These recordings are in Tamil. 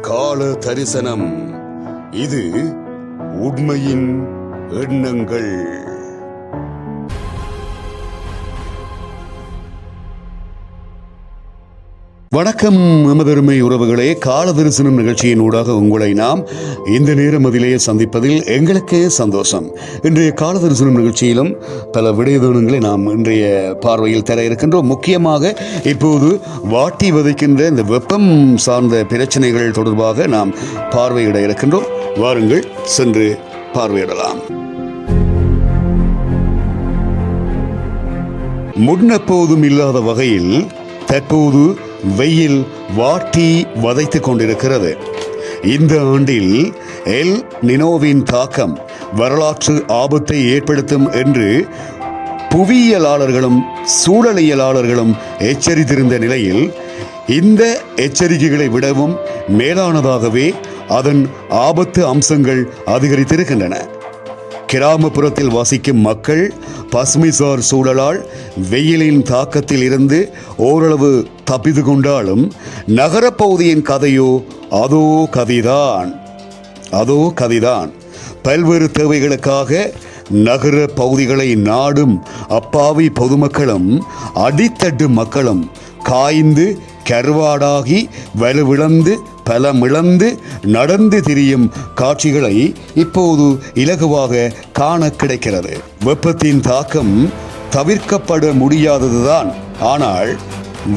கால தரிசனம் இது உண்மையின் எண்ணங்கள். வணக்கம் எமதருமை உறவுகளே. காலதரிசனம் நிகழ்ச்சியின் ஊடாக உங்களை நாம் இந்த நேரம் அதிலேயே சந்திப்பதில் எங்களுக்கே சந்தோஷம். இன்றைய காலதரிசனம் நிகழ்ச்சியிலும் பல விடயதோனங்களை நாம் இன்றைய பார்வையில் தர இருக்கின்றோம். முக்கியமாக இப்போது வாட்டி வதைக்கின்ற இந்த வெப்பம் சார்ந்த பிரச்சனைகள் தொடர்பாக நாம் பார்வையிட இருக்கின்றோம். வாருங்கள் சென்று பார்வையிடலாம். முன்னெப்போதும் இல்லாத வகையில் தற்போது வெயில் வாட்டி வதைத்துக் கொண்டிருக்கிறது. இந்த ஆண்டில் எல் நினோவின் தாக்கம் வரலாற்று ஆபத்தை ஏற்படுத்தும் என்று புவியியலாளர்களும் சூழலியலாளர்களும் எச்சரித்திருந்த நிலையில் இந்த எச்சரிக்கைகளை விடவும் மேலானதாகவே அதன் ஆபத்து அம்சங்கள் அதிகரித்திருக்கின்றன. கிராமப்புறத்தில் வசிக்கும் மக்கள் பசுமைசார் சூழலால் வெயிலின் தாக்கத்தில் இருந்து ஓரளவு தப்பித்து கொண்டாலும் நகரப்பகுதியின் கதையோ அதோ கதைதான் அதோ கதைதான். பல்வேறு தேவைகளுக்காக நகர பகுதிகளை நாடும் அப்பாவி பொதுமக்களும் அடித்தட்டு மக்களும் காய்ந்து கருவாடாகி வலுவிழந்து பலமிழந்து நடந்து திரியும் காட்சிகளை இப்போது இலகுவாக காண கிடைக்கிறது. வெப்பத்தின் தாக்கம் தவிர்க்கப்பட முடியாததுதான். ஆனால்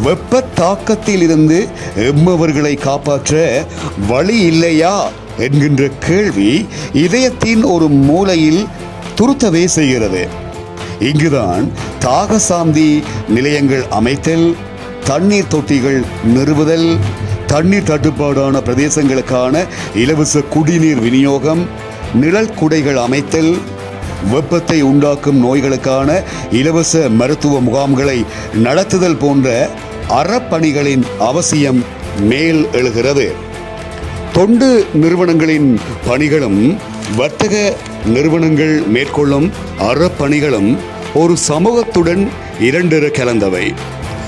வெப்ப தாக்கத்தில் இருந்து எம்மவர்களை காப்பாற்ற வழி இல்லையா என்கின்ற கேள்வி இதயத்தின் ஒரு மூலையில் துருத்தவே செய்கிறது. இங்குதான் தாகசாந்தி நிலையங்கள் அமைத்தல் தண்ணீர் தொட்டிகள் நிறுவுதல் தண்ணீர் தட்டுப்பாடான பிரதேசங்களுக்கான இலவச குடிநீர் விநியோகம் நிழல் குடைகள் அமைத்தல் வெப்பத்தை உண்டாக்கும் நோய்களுக்கான இலவச மருத்துவ முகாம்களை நடத்துதல் போன்ற அறப்பணிகளின் அவசியம் மேல் எழுகிறது. தொண்டு நிறுவனங்களின் பணிகளும் வர்த்தக நிறுவனங்கள் மேற்கொள்ளும் அறப்பணிகளும் ஒரு சமூகத்துடன் இரண்டிற கலந்தவை.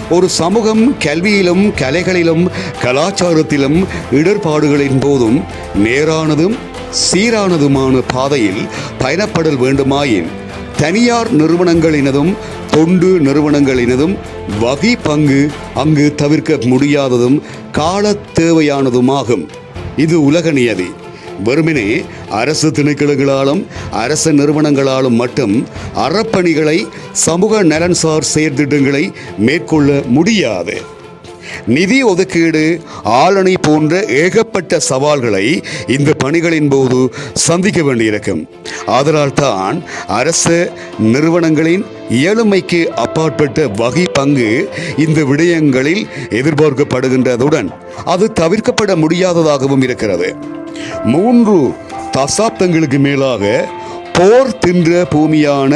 ஒரு சமூகம் கல்வியிலும் கலைகளிலும் கலாச்சாரத்திலும் இடர்பாடுகளின் போதும் நேரானதும் சீரானதுமான பாதையில் பயணப்படல் வேண்டுமாயின் தனியார் நிறுவனங்களினதும் தொண்டு நிறுவனங்களினதும் வகை பங்கு அங்கு தவிர்க்க முடியாததும் கால தேவையானதுமாகும். இது உலக நியதி. வெறுமனே அரசு திணைக்களங்களாலும் அரசு நிறுவனங்களாலும் மட்டும் அறப்பணிகளை சமூக நலன்சார் செயற்திட்டங்களை மேற்கொள்ள முடியாது. நிதி ஒதுக்கீடு ஆளணி போன்ற ஏகப்பட்ட சவால்களை இந்த பணிகளின் போது சந்திக்க வேண்டியிருக்கும். அதனால்தான் அரசு நிறுவனங்களின் ஏழ்மைக்கு அப்பாற்பட்ட வகை பங்கு இந்த விடயங்களில் எதிர்பார்க்கப்படுகின்றதுடன் அது தவிர்க்கப்பட முடியாததாகவும் இருக்கிறது. மூன்று தசாப்தங்களுக்கு மேலாக போர் தின்ற பூமியான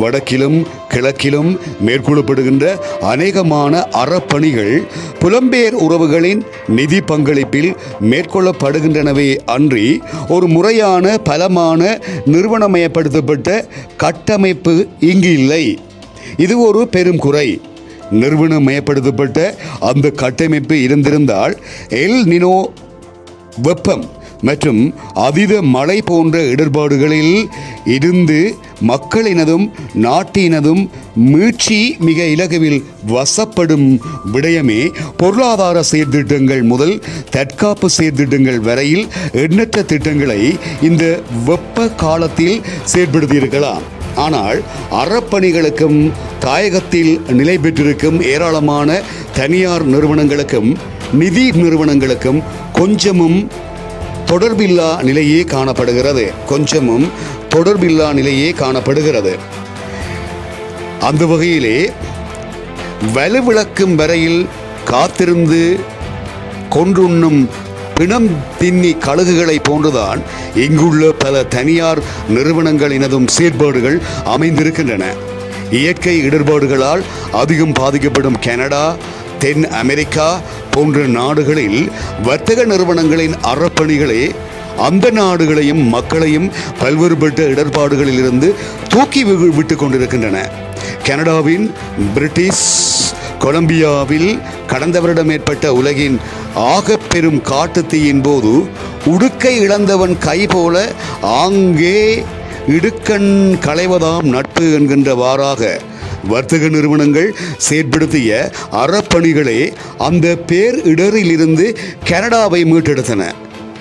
வடக்கிலும் கிழக்கிலும் மேற்கொள்ளப்படுகின்ற அநேகமான அறப்பணிகள் புலம்பெயர் உறவுகளின் நிதி பங்களிப்பில் மேற்கொள்ளப்படுகின்றனவே அன்றி ஒரு முறையான பலமான நிறுவனமயப்படுத்தப்பட்ட கட்டமைப்பு இங்கு இல்லை. இது ஒரு பெரும் குறை. நிறுவனமயப்படுத்தப்பட்ட அந்த கட்டமைப்பு இருந்திருந்தால் எல் நினோ வெப்பம் மற்றும் அதீத மழை போன்ற இடர்பாடுகளில் இருந்து மக்களினதும் நாட்டினதும் மீட்சி மிக இலகுவில் வசப்படும் விடயமே பொருளாதார சீர்திட்டங்கள் முதல் தற்காப்பு சீர்திட்டங்கள் வரையில் எண்ணற்ற திட்டங்களை இந்த வெப்ப காலத்தில் செயற்படுத்தியிருக்கலாம். ஆனால் அறப்பணிகளுக்கும் தாயகத்தில் நிலை பெற்றிருக்கும் ஏராளமான தனியார் நிறுவனங்களுக்கும் நிதி நிறுவனங்களுக்கும் கொஞ்சமும் தொடர்பில்லா நிலையே காணப்படுகிறது. கொஞ்சமும் தொடர்பில்லா நிலையே காணப்படுகிறது. அந்த வகையிலே வலுவிளக்கும் வரையில் காத்திருந்து கொன்றுண்ணும் பிணம் தின்னி கழுகுகளை போன்றுதான் இங்குள்ள பல தனியார் நிறுவனங்களினதும் செயற்பாடுகள் அமைந்திருக்கின்றன. இயற்கை இடர்பாடுகளால் அதிகம் பாதிக்கப்படும் கனடா தென் அமெரிக்கா போன்ற நாடுகளில் வர்த்தக நிறுவனங்களின் அறப்பணிகளே அந்த நாடுகளையும் மக்களையும் பல்வேறுபட்ட இடர்பாடுகளிலிருந்து தூக்கி வி- விட்டு கொண்டிருக்கின்றன. கனடாவின் பிரிட்டிஷ் கொலம்பியாவில் கடந்த வருடம் ஏற்பட்ட உலகின் ஆகப் பெரும் காட்டுத்தீயின் போது உடுக்கை இழந்தவன் கை போல ஆங்கே இடுக்கண் களைவதாம் நட்பு என்கின்றவாறாக வர்த்தக நிறுவனங்கள் செயற்படுத்திய அறப்பணிகளே அந்த பேர் இடரிலிருந்து கனடாவை மீட்டெடுத்தன.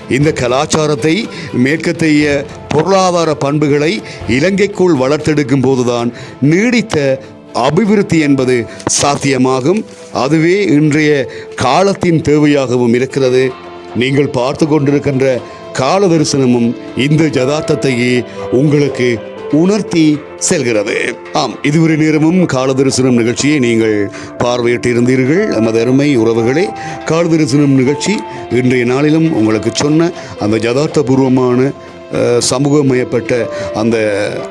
இந்த கலாச்சாரத்தை மேற்கத்தைய பொருளாதார பண்புகளை இலங்கைக்குள் வளர்த்தெடுக்கும் போதுதான் நீடித்த அபிவிருத்தி என்பது சாத்தியமாகும். அதுவே இன்றைய காலத்தின் தேவையாகவும் இருக்கிறது. நீங்கள் பார்த்து கொண்டிருக்கின்ற கால தரிசனமும் இந்த யதார்த்தத்தையே உங்களுக்கு உணர்த்தி செல்கிறது. ஆம் இதுவரை நேரமும் காலதரிசனம் நிகழ்ச்சியை நீங்கள் பார்வையிட்டு இருந்தீர்கள் நமது அருமை உறவுகளே காலதரிசனம் நிகழ்ச்சி இன்றைய நாளிலும் உங்களுக்கு சொன்ன அந்த யதார்த்தபூர்வமான சமூகமயப்பட்ட அந்த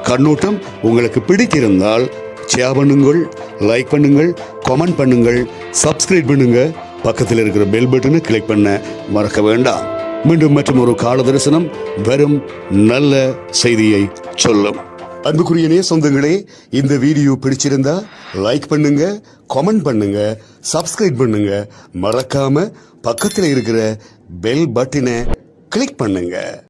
கண்ணோட்டம் உங்களுக்கு பிடித்திருந்தால் ஷேர் பண்ணுங்கள் லைக் பண்ணுங்கள் கமெண்ட் பண்ணுங்கள் சப்ஸ்கிரைப் பண்ணுங்கள் பக்கத்தில் இருக்கிற பெல் பட்டனை கிளிக் பண்ண மறக்க வேண்டாம். மீண்டும் மற்றும் ஒரு கால தரிசனம் வெறும் நல்ல செய்தியை சொல்லும். அன்புக்குரிய சொந்தங்களே இந்த வீடியோ பிடிச்சிருந்தா லைக் பண்ணுங்க கமெண்ட் பண்ணுங்க சப்ஸ்கிரைப் பண்ணுங்க. மறக்காம பக்கத்தில் இருக்கிற பெல் பட்டினை கிளிக் பண்ணுங்க.